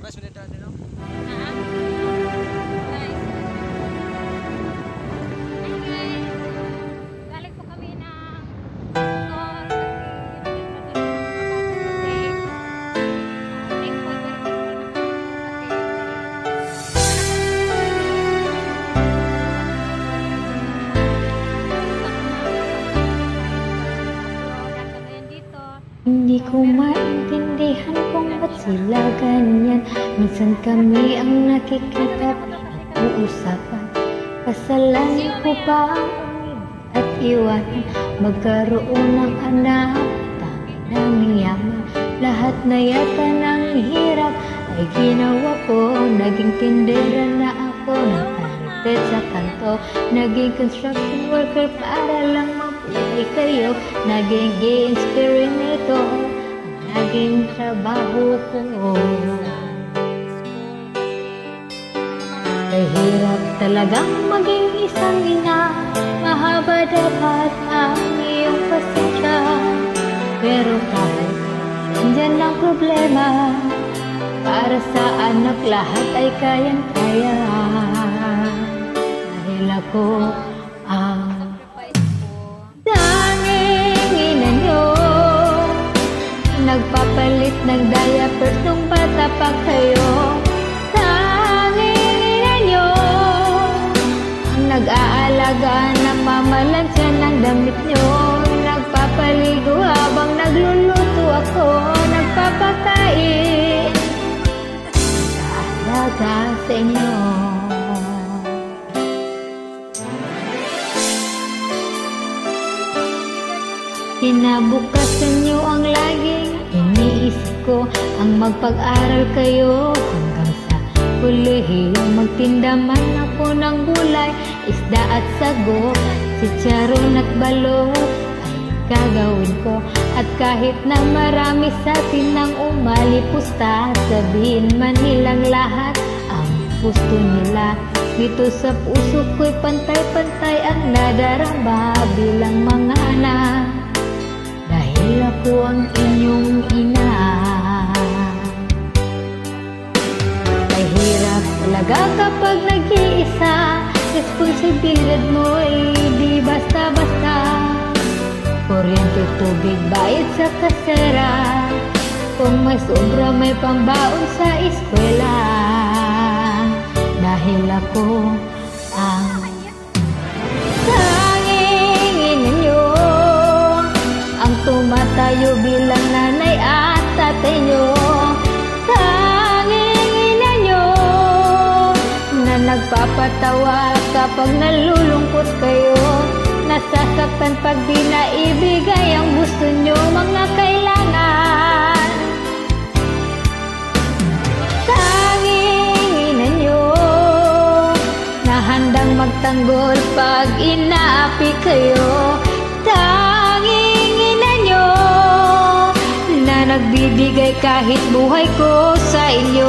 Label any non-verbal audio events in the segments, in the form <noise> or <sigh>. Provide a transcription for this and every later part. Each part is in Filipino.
fresh ulit natin, no? Uh-huh. Minsan kami ang nakikita Nag-uusapan Kasalan ko ba ang at iwanan. Magkaroon ng anak Dami naming yaman. Lahat na yata ng hirap Ay ginawa ko. Naging tindera na ako Nagpalited sa kanto. Naging construction worker Para lang mabuhay kayo. Naging inspirator Ang naging trabaho ko talagang maging isang ina. Mahaba dapat ang iyong pasensya. Pero kahit nandyan ang problema Para sa anak lahat ay kayang-kaya Dahil ako ang Nagpapalit ng diaper nung bata pa kayo nag-aalaga ng mamalansya ng damit nyo Nagpapaligo habang nagluluto ako Nagpapakain Nag-aalaga sa inyo. Kinabukasan nyo ang laging iniisip ko Ang magpag-aral kayo hanggang sa kolehiyo Magtinda man ako ng gulay, isda at sago. Chicharon at balot ay gagawin ko. At kahit na marami sa atin nang umalipusta Sabihin man nilang lahat ang gusto nila. Dito sa puso ko'y pantay-pantay ang nadarama bilang mga anak. Dahil ako ang inyong ina. Mahirap talaga kapag nag-iisa Responsibilidad mo ay di basta-basta? Kuryente, tubig, bayad sa kasera. Kung may sobra may pambaon sa eskwela. Dahil ako ang tanging ina nyo ang tumatayo bilang nanay at tatay nyo. Tanging ina nyo Na nagpapatawa kapag nalulungkot kayo Nasasaktan pag di naibigay ang gusto nyo mga kailangan. Tanging nyo Na handang magtanggol pag inaapi kayo. Tanging ina nyo Na nagbibigay kahit buhay ko sa inyo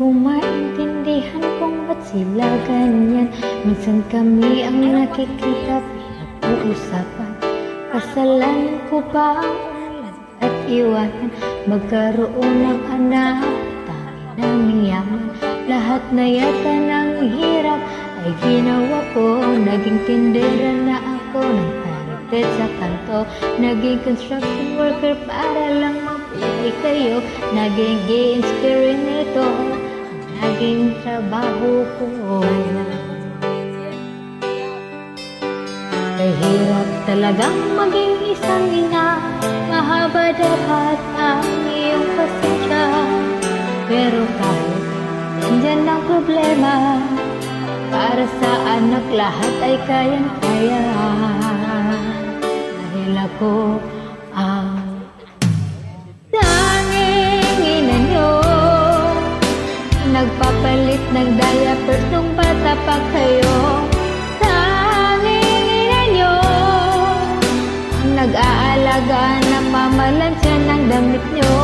ko maintindihan kung ba't sila ganyan. Minsan kami ang nakikita Pinag-uusapan Kasalan ko ba ang ulan at iwanan? Magkaroon ng anak Dami naming yaman. Lahat na yata ng hirap Ay ginawa ko. Naging tindera na ako Nagpalited sa kanto. Naging construction worker Para lang mabuhay kayo. Naging inspirator Ang naging trabaho ko. Kahirap talagang maging isang ina. Mahaba dapat ang iyong pasensya. Pero kahit nandyan ang problema Para sa anak lahat ay kayang-kaya. Dila ko ang Nagpapalit ng diapers nung bata pa kayo. Tanging ina nyo nag-aalaga ng mamalansya ng damit nyo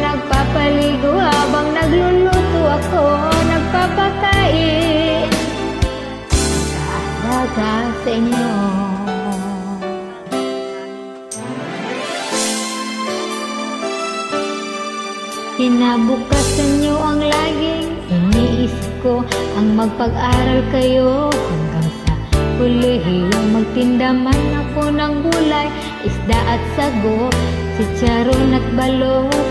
Nagpapaligo habang nagluluto ako Nagpapakain. Nag-aalaga sa inyo Kinabukasan nyo ang laging iniisip ko Ang magpag-aral kayo hanggang sa kolehiyo. Magtinda man ako ng gulay, isda at sago Si charon at balot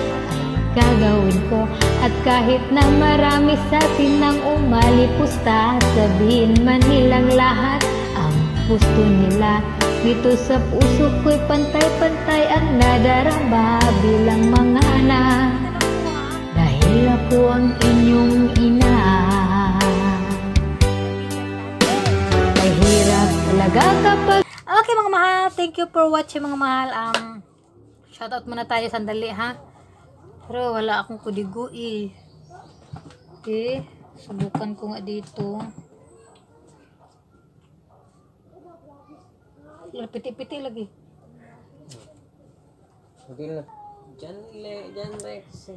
gagawin ko. At kahit na marami sa atin nang umalipusta Sabihin man nilang lahat ang gusto nila. Dito sa puso ko'y pantay-pantay ang nadarama bilang mga anak dahil ako ang inyong ina Mahirap talaga kapag Okay mga mahal, thank you for watching mga mahal. Um, shoutout muna tayo sandali ha. Pero wala akong kudigo eh. Okay, subukan ko nga dito. Piti-piti lagi. Hindi na. Diyan, le. Rex.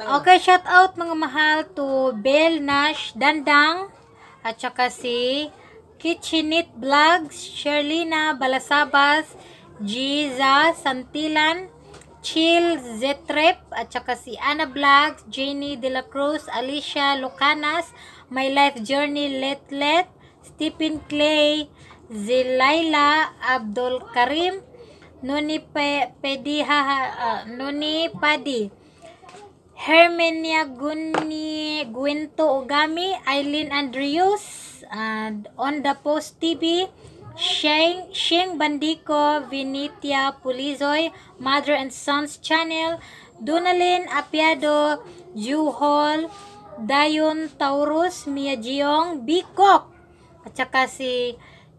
Okay, shout out mga mahal to Bel Nash Dandang at saka si Kitchenit Vlogs, Sherlina Balasabas, Giza Santilan, Chill Zetrep at saka si Ana Vlogs, Jenny De La Cruz, Alicia Lucanas, My Life Journey Let Let, Stephen Clay, Zilaila Abdul Karim, Noni Pe Pedi ha, ah, Noni Padi, Hermenia Guni Guento Ogami, Eileen Andrius, and On The Post TV, Sheng, Sheng Bandico, Vinitia Pulizoy, Mother and Sons Channel, Dunalin Apiado, Juhol, Dayon Taurus, Mia Jiong, Bikok, at saka si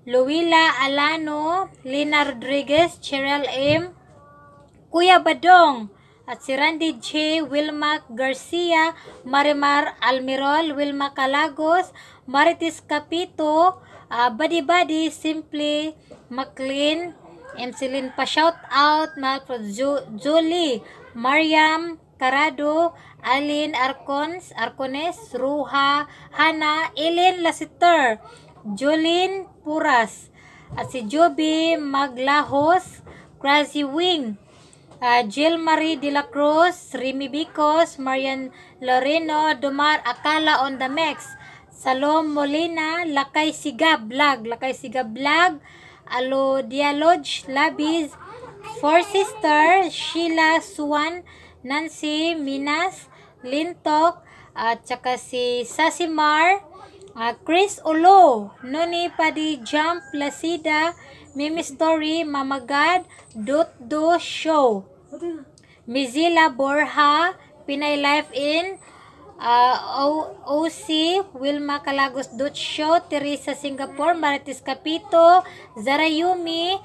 Luila Alano, Lina Rodriguez, Cheryl M, Kuya Badong, at si Randy J. Wilma Garcia, Marimar Almirol, Wilma Calagos, Maritis Capito, uh, Buddy Buddy, Simply McLean, MC Lin pa shout out, Ju- Julie, Mariam Carado, Alin Arcons, Arcones, Ruha, Hana, Elin Lasiter, Jolene Puras, at si Joby Maglahos, Crazy Wing, uh, Jill Marie De La Cruz, Remy Bicos, Marian Loreno, Dumar Akala on the Mix, Salom Molina, Lakay Siga Vlog, Lakay Siga Vlog, Alo Dialog, Labis, Four Sisters, Sheila Suwan, Nancy Minas, Lintok, at saka si Sasimar, uh, Chris Olo, Noni Padi Jump, Placida, Mimi Story, Mamagad, Dot Do Show, Mizila Borja, Pinay Life in, uh, o- OC, Wilma Calagos Dot Show, Teresa Singapore, Maritis Capito, Zarayumi,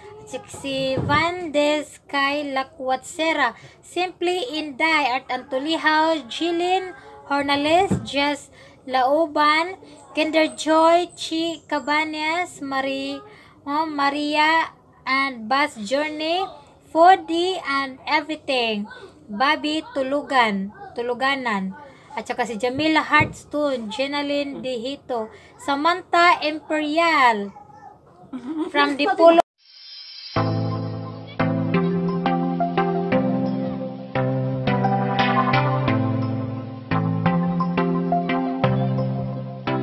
si Van Kay Lakwatsera, Simply Inday, Art Antulihaw, Jilin Hornales, Jess Lauban, Kinder Joy, Chi Cabanas, Marie, oh, Maria, and Bus Journey, 4D and everything. Bobby Tulugan, Tuluganan. At saka si Jamila Heartstone, Jenaline Dihito, Samantha Imperial, from <laughs> Dipolo